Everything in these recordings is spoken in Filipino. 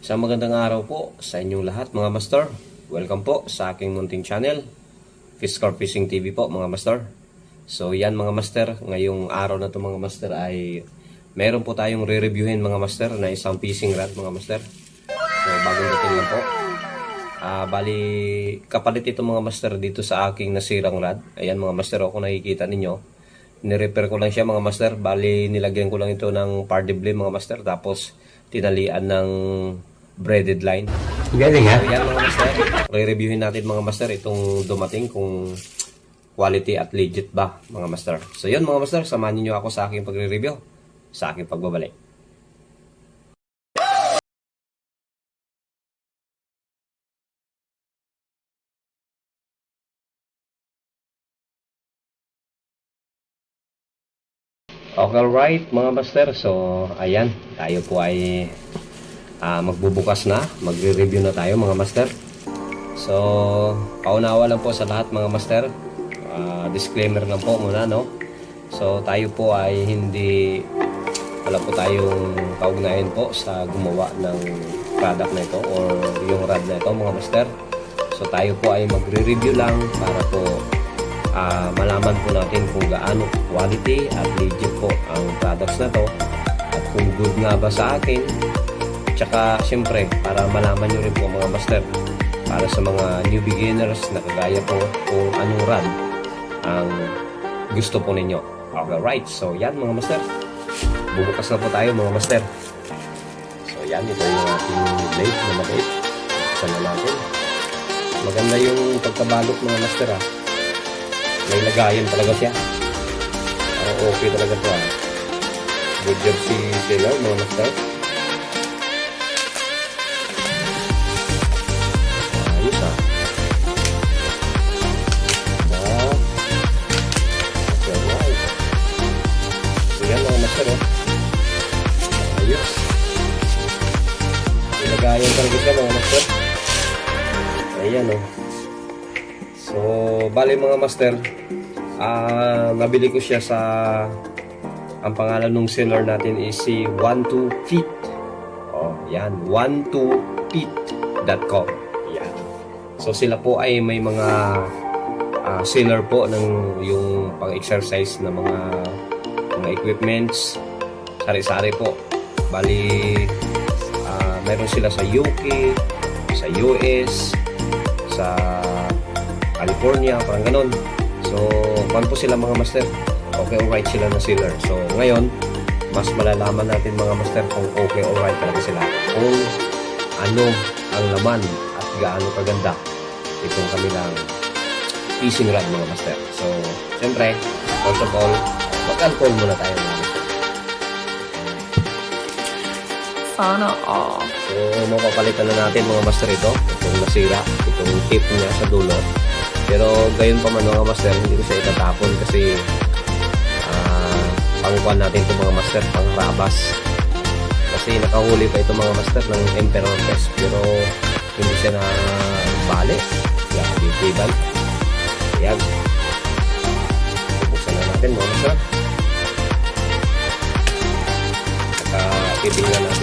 Sa magandang araw po sa inyong lahat mga master. Welcome po sa aking munting channel, Fiskar Fishing TV po mga master. So yan mga master, ngayong araw na to mga master ay meron po tayong re-reviewin mga master na isang fishing rod mga master. So bagong dating lang po. Ah, bali kapalit ito mga master dito sa aking nasirang rod. Ayan mga master, oh, kung nakikita ninyo. Ni-repair ko lang siya mga master. Bali nilagyan ko lang ito ng pardible mga master. Tapos tinalian ng braided line. Galing ha? So yan mga master. Re-reviewin natin mga master itong dumating kung quality at legit ba mga master. So yun mga master, samahan niyo ako sa aking pagre-review. Sa aking pagbabalik. Okay, right mga master. So, ayan. Tayo po ay ah, magbubukas na. Magre-review na tayo mga master. So, paunawa lang po sa lahat mga master. Ah, disclaimer lang po muna, no? So, tayo po ay hindi wala po tayong kaugnayan po sa gumawa ng product na ito or yung rod na ito mga master. So, tayo po ay magre-review lang para po ah, malaman po natin kung gaano quality at legit po ang products na to at kung good nga ba sa akin tsaka syempre para malaman nyo rin po mga master para sa mga new beginners na kagaya po kung anong run ang gusto po ninyo okay right so yan mga master bubukas na po tayo mga master so yan ito yung ating blade na maliit buksan na natin maganda yung pagkabalot mga master ah may lagayan talaga siya. Parang okay talaga to ah. Good job si Sailor, mga master. May lagayan talaga siya mga master. Ayan oh. So, bali mga master, ah nabili ko siya sa ang pangalan ng seller natin is si 12 feet. Oh, yan, 12feet.com. Yan. So sila po ay may mga ah, seller po ng yung pang-exercise na mga mga equipments, sari-sari po. Bali meron sila sa UK, sa US, sa California, parang ganun. So, kung po sila mga master, okay alright sila na sealer. So, ngayon, mas malalaman natin mga master kung okay alright talaga sila. Kung ano ang laman at gaano kaganda itong kanilang fishing rod mga master. So, siyempre, first of all, mag-alcohol muna tayo Sana all. So, mapapalitan na natin mga master ito. Itong nasira, itong tip niya sa dulo. Pero gayon pa man mga master, hindi ko siya itatapon kasi ah pangkuan natin itong mga master, pangrabas. Kasi nakahuli pa ito mga master ng Emperor Test pero hindi siya na bali. Yan, titibay. Yan. Buksan na natin mga master. Saka titingnan natin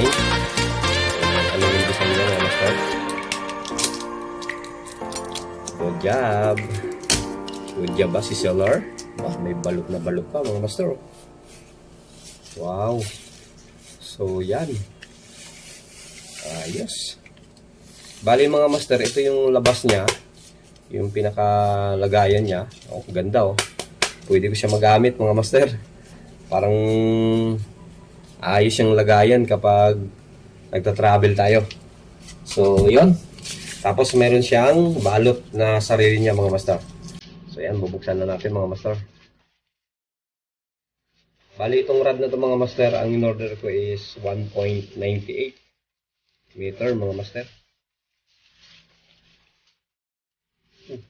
design. Ano yung design niya mga master. Good job. Good job ba si seller? Bah, may balot na balot pa mga master. Wow. So yan. Ayos. Bali mga master, ito yung labas niya. Yung pinakalagayan niya. Oh, ganda oh. Pwede ko siya magamit mga master. Parang ayos yung lagayan kapag nagta-travel tayo. So, yon. Tapos meron siyang balot na sarili niya mga master. So, yan. Bubuksan na natin mga master. Bali, itong rod na to mga master, ang in-order ko is 1.98 meter mga master. Hmm.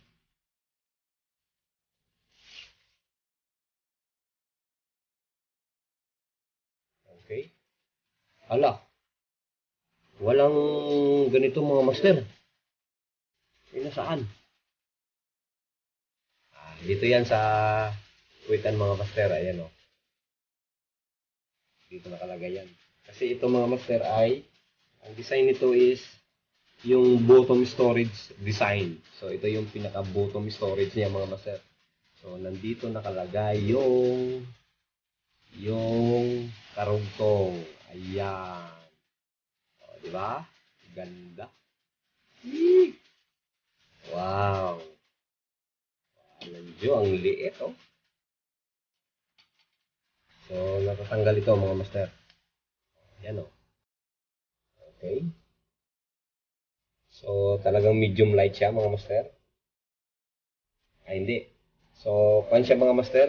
Okay. Ala. Walang ganito mga master. Eh, nasaan? Ah, dito yan sa Kuitan mga master. Ayan o. Dito nakalagay yan. Kasi ito mga master ay, ang design nito is yung bottom storage design. So, ito yung pinaka-bottom storage niya mga master. So, nandito nakalagay yung yung karugtong. Ayan. O, di ba? Ganda. Eek! Wow. Nyo, ang liit, oh. So, natatanggal ito, mga master. Yan, oh. Okay. So, talagang medium light siya, mga master. Ay, hindi. So, pan siya, mga master.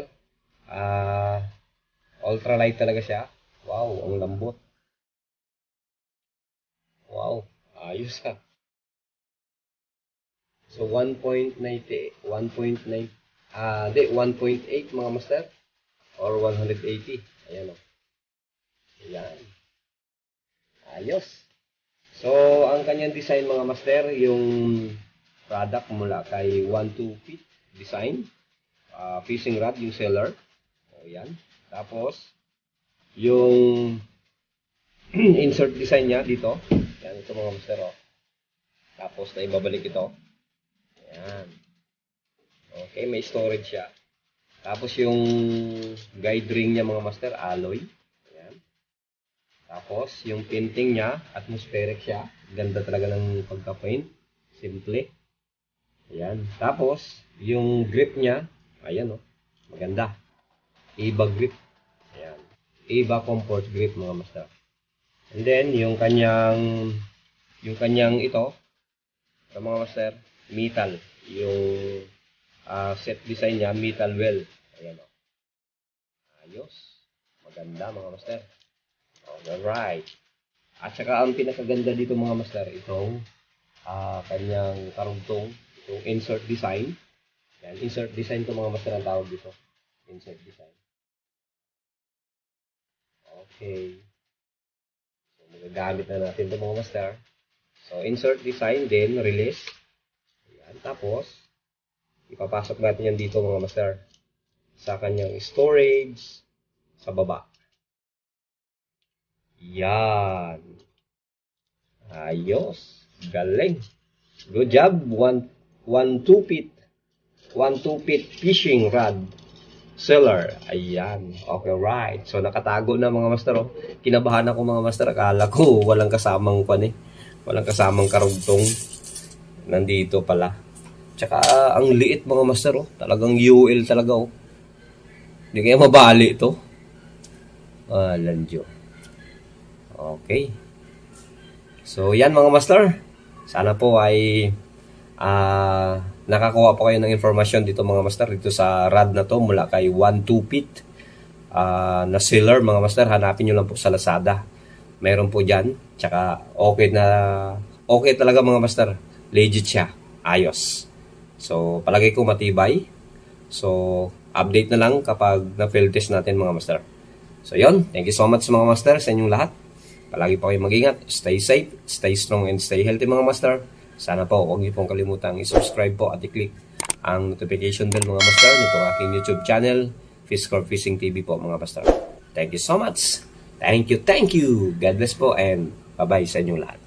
Ah, ultra light talaga siya. Wow, ang lambot. Wow, ayos ha. So, 1.90, 1.9, ah, di, 1.8 mga master. Or 180. Ayan o. Ayan. Ayos. So, ang kanyang design mga master, yung product mula kay 1-2 Fit Design. ah, fishing rod, yung seller. O, yan. Tapos, yung insert design niya dito. Yan, ito mga master, o. Tapos, na ibabalik ito. Ayan. Okay, may storage siya. Tapos yung guide ring niya mga master, alloy. Ayan. Tapos yung painting niya, atmospheric siya. Ganda talaga ng pagka-paint. Simple. Ayan. Tapos yung grip niya, ayan oh, maganda. Iba grip. Ayan. Iba comfort grip mga master. And then yung kanyang yung kanyang ito, ito mga master, metal. Yung ah, set design niya, metal well. Ayan o. Ayos. Maganda mga master. Alright. At saka ang pinakaganda dito mga master, itong ah, kanyang karugtong, itong insert design. Yan, insert design to mga master ang tawag dito. Insert design. Okay. So, magagamit na natin ito mga master. So, insert design, then release. Ayan. Tapos, ipapasok natin yan dito mga master sa kanyang storage sa baba. Yan. Ayos. Galing. Good job. One, one two feet. One two feet fishing rod. Seller. Ayan. Okay, right. So, nakatago na mga master. Oh. Kinabahan ako mga master. Akala ko walang kasamang pan eh. Walang kasamang karugtong. Nandito pala. Tsaka ang liit mga master oh. Talagang UL talaga oh. Hindi kaya mabali ito. Ah, landyo. Okay. So yan mga master. Sana po ay ah nakakuha po kayo ng informasyon dito mga master dito sa rad na to mula kay 1-2 feet ah, na sealer mga master. Hanapin nyo lang po sa Lazada. Meron po dyan. Tsaka okay na okay talaga mga master. Legit siya. Ayos. So, palagay ko matibay. So, update na lang kapag na-field test natin mga master. So, yon Thank you so much mga master sa inyong lahat. Palagi po kayo mag-ingat. Stay safe, stay strong, and stay healthy mga master. Sana po, huwag niyo pong kalimutang i-subscribe po at i-click ang notification bell mga master nito aking YouTube channel, Fishcore Fishing TV po mga master. Thank you so much. Thank you, thank you. God bless po and bye-bye sa inyong lahat.